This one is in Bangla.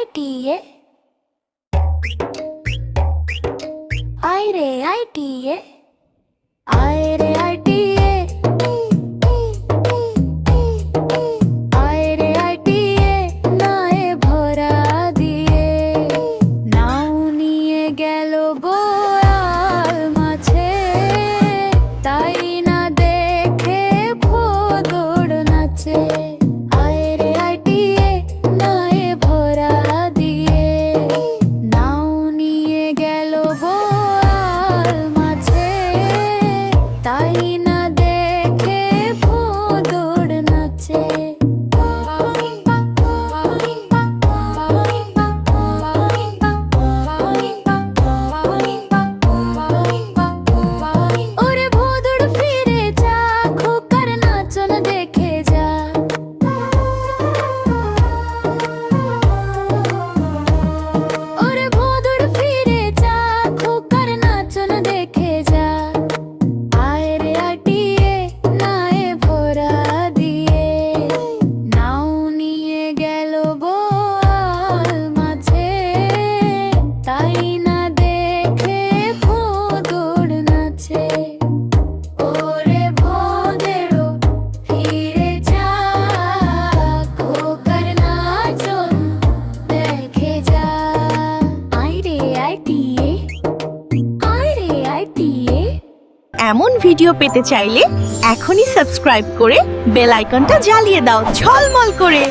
ai ti e ai re ai ti e দিয়ে এমন ভিডিও পেতে চাইলে এখনই সাবস্ক্রাইব করে বেল আইকনটা জ্বালিয়ে দাও ঝলমল করে।